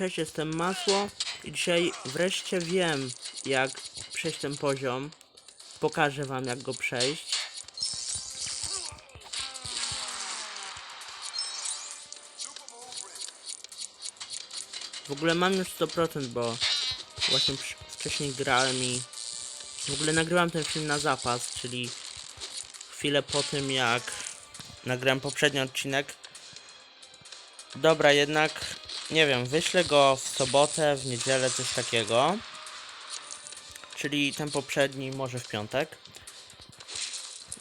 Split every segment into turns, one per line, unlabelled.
cześć, jestem Masło i dzisiaj wreszcie wiem jak przejść ten poziom. Pokażę wam jak go przejść. W ogóle mam już 100%, bo właśnie wcześniej grałem i w ogóle nagrywam ten film na zapas, czyli chwilę po tym jak nagrałem poprzedni odcinek. Dobra, jednak nie wiem, wyślę go w sobotę, w niedzielę, coś takiego. Czyli ten poprzedni może w piątek.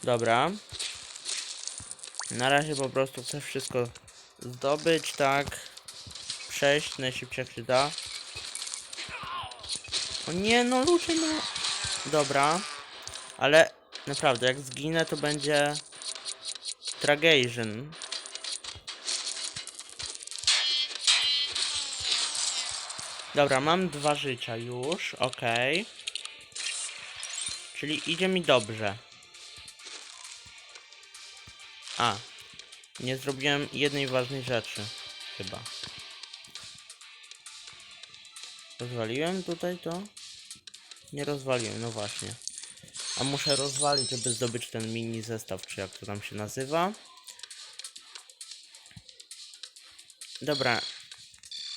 Dobra. Na razie po prostu chcę wszystko zdobyć, tak. Przejść najszybciej jak się da. O nie, no ludzie, no. Dobra. Ale naprawdę, jak zginę, to będzie Tragation. Dobra, mam dwa życia już, okej. Czyli idzie mi dobrze. A, nie zrobiłem jednej ważnej rzeczy, chyba. Rozwaliłem tutaj to? Nie rozwaliłem, no właśnie. A muszę rozwalić, żeby zdobyć ten mini zestaw, czy jak to tam się nazywa. Dobra.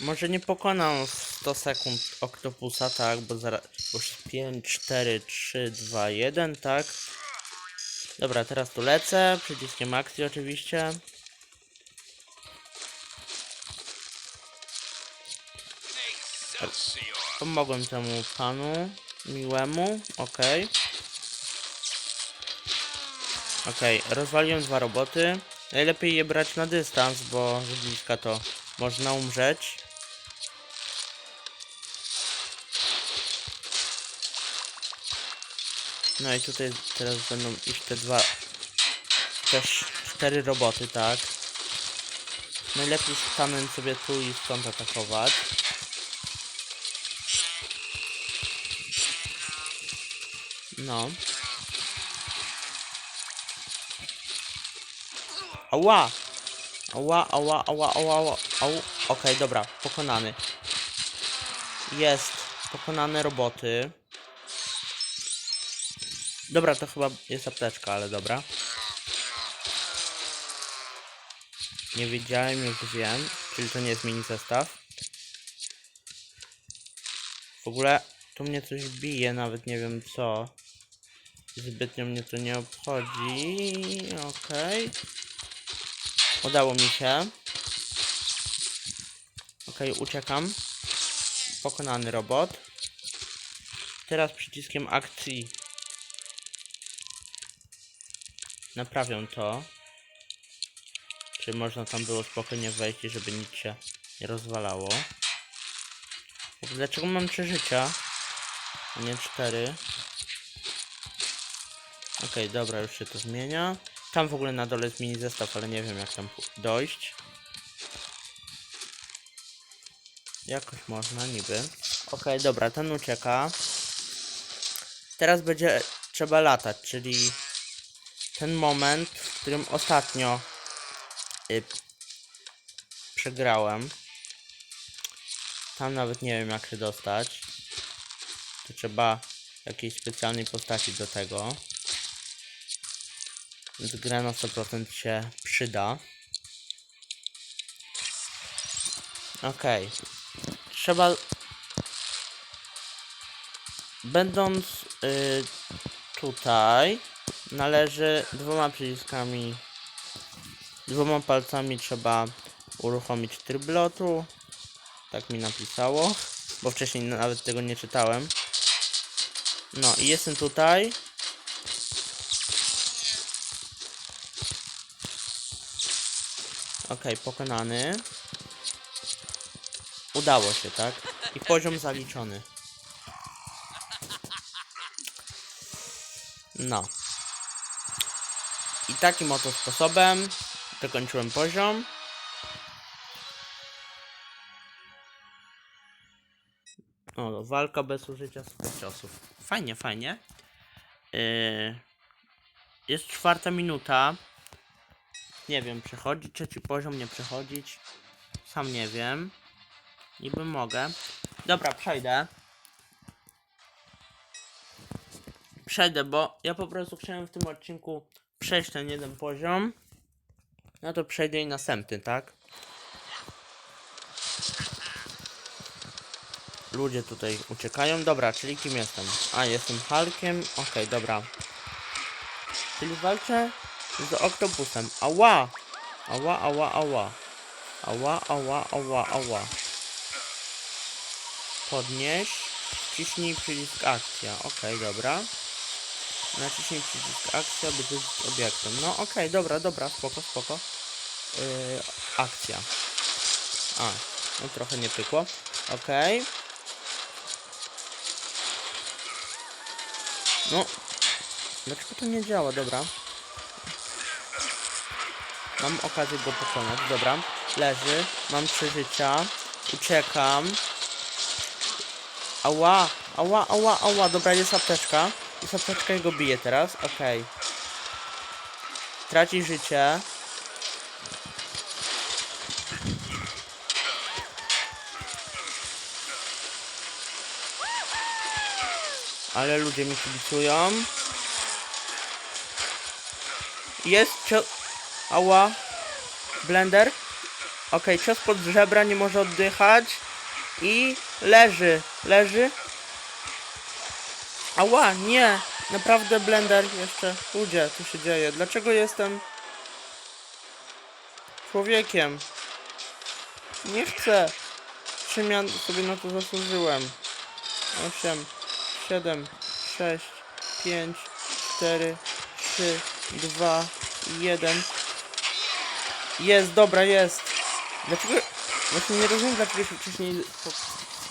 Może nie pokonam 100 sekund Octopusa, tak, bo zaraz... Bo już 5, 4, 3, 2, 1, tak. Dobra, teraz tu lecę, przyciskiem akcji oczywiście. Pomogłem temu panu miłemu, okej. Okej, rozwaliłem dwa roboty. Najlepiej je brać na dystans, bo z bliska to można umrzeć. No i tutaj teraz będą iść te dwa, też cztery roboty, tak. Najlepiej stanąć sobie tu i stąd atakować. No. Ała! Ała, ała, ała, ała, ała, au. Okej, dobra, pokonany. Jest, pokonane roboty. Dobra, to chyba jest apteczka, ale dobra. Nie wiedziałem, już wiem. Czyli to nie jest mini zestaw. W ogóle tu mnie coś bije, nawet nie wiem co. Zbytnio mnie to nie obchodzi. Okej. Udało mi się. Okej, uciekam. Pokonany robot. Teraz przyciskiem akcji naprawią to. Czy można tam było spokojnie wejść, żeby nic się nie rozwalało. Dlaczego mam trzy życia? A nie cztery. Okej, dobra, już się to zmienia. Tam w ogóle na dole jest mini zestaw, ale nie wiem jak tam dojść. Jakoś można, niby. Okej, dobra, ten ucieka. Teraz będzie trzeba latać, czyli ten moment, w którym ostatnio y, przegrałem. Tam nawet nie wiem jak się dostać. To trzeba jakiejś specjalnej postaci do tego. Więc gra na 100% się przyda. Okej. Trzeba... Będąc y, tutaj, należy dwoma przyciskami, dwoma palcami trzeba uruchomić tryb lotu. Tak mi napisało, bo wcześniej nawet tego nie czytałem. No i jestem tutaj. Okej, pokonany. Udało się, tak? I poziom zaliczony. No. Takim oto sposobem dokończyłem poziom. O, walka bez użycia super ciosów. Fajnie, fajnie. Yy, jest czwarta minuta. Nie wiem, przechodzić trzeci poziom, nie przechodzić. Sam nie wiem. Niby mogę. Dobra, przejdę. Przejdę, bo ja po prostu chciałem w tym odcinku przejść ten jeden poziom. No to przejdę i następny, tak? Ludzie tutaj uciekają. Dobra, czyli kim jestem? A, jestem Hulkiem. Okej, dobra. Czyli walczę z Oktopusem. Ała! Ała, ała, ała. Ała, ała, ała, ała. Podnieś. Wciśnij przycisk akcja. Okej, dobra. Naciśnij przycisk akcja, by zwiedzić obiektem. No okej, dobra, dobra, spoko, spoko. Yy, akcja. A, no trochę nie pykło. Okej. No. Dlaczego to nie działa? Dobra. Mam okazję go pokonać. Dobra. Leży. Mam trzy życia. Uciekam. Ała, ała, ała, ała. Dobra, jest apteczka. I go bije teraz. Okej. Traci życie. Ale ludzie mi kibicują. Jest cio... Ała. Blender. Okej, cios pod żebra nie może oddychać. I leży. Leży. Ała, nie. Naprawdę Blender jeszcze. Ludzie, co się dzieje? Dlaczego jestem człowiekiem? Nie chcę. Czym sobie na to zasłużyłem? 8, 7, 6, 5, 4, 3, 2, 1. Jest, dobra, jest. Dlaczego... Właśnie nie rozumiem, dlaczego się wcześniej...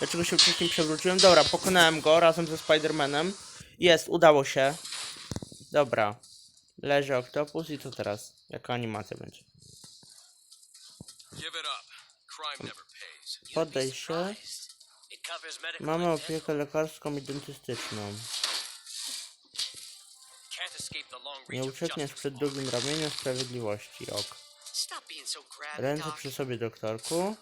Dlaczego się wcześniej przewróciłem. Dobra, pokonałem go razem ze Spidermanem. Jest, udało się. Dobra. Leży Octopus i co teraz? Jaka animacja będzie? Poddaj się. Mamy opiekę lekarską i dentystyczną. Nie uciekniesz przed drugim ramieniem sprawiedliwości. Ok. Ręce przy sobie, doktorku.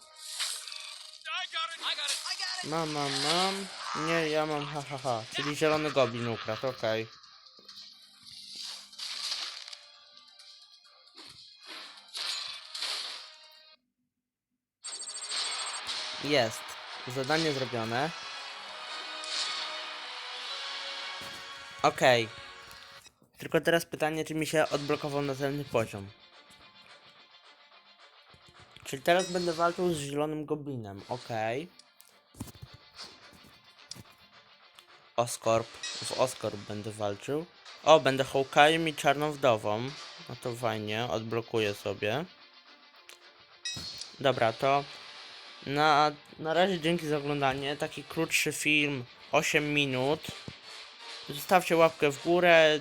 Mam, mam, mam. Nie, ja mam ha, ha, ha. Czyli zielony goblin ukradł, okej. Jest. Zadanie zrobione. Okej. Tylko teraz pytanie, czy mi się odblokował następny poziom. Czyli teraz będę walczył z zielonym goblinem, okej. Oscorp. W Oscorp będę walczył. O, będę Hawkeye'em i Czarną Wdową. No to fajnie, odblokuję sobie. Dobra, to na, na razie dzięki za oglądanie. Taki krótszy film, 8 minut. Zostawcie łapkę w górę,